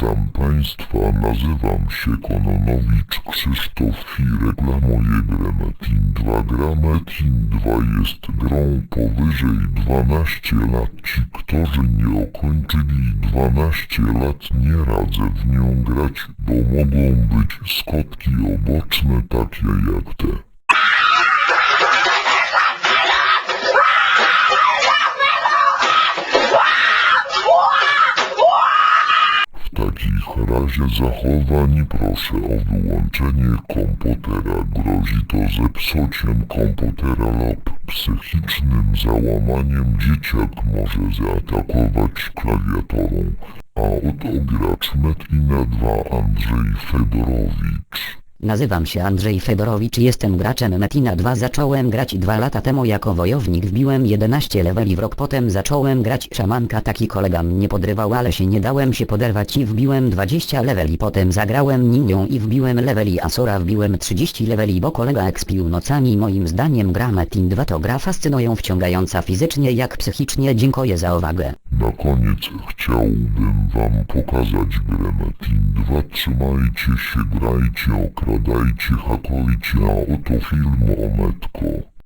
Witam Państwa, nazywam się Kononowicz Krzysztof i reklamuję grę Metin 2. Gra Metin 2 jest grą powyżej 12 lat. Ci, którzy nie ukończyli 12 lat nie radzę w nią grać, bo mogą być skutki oboczne takie jak te. Takich razie zachowań proszę o wyłączenie komputera. Grozi to zepsuciem komputera lub psychicznym załamaniem. Dzieciak może zaatakować klawiaturą. A oto gracz Metina 2 Andrzej Fedorowicz. Nazywam się Andrzej Fedorowicz jestem graczem Metina 2 zacząłem grać 2 lata temu jako wojownik wbiłem 11 leveli w rok potem zacząłem grać szamanka taki kolega mnie podrywał ale się nie dałem się poderwać i wbiłem 20 leveli potem zagrałem ninją i wbiłem leveli Asura wbiłem 30 leveli bo kolega ekspił nocami moim zdaniem gra Metin 2 to gra fascynują wciągająca fizycznie jak psychicznie dziękuję za uwagę. Na koniec chciałbym wam pokazać grę Metin 2. Trzymajcie się, grajcie, okradajcie, hakujcie, a oto film o metko.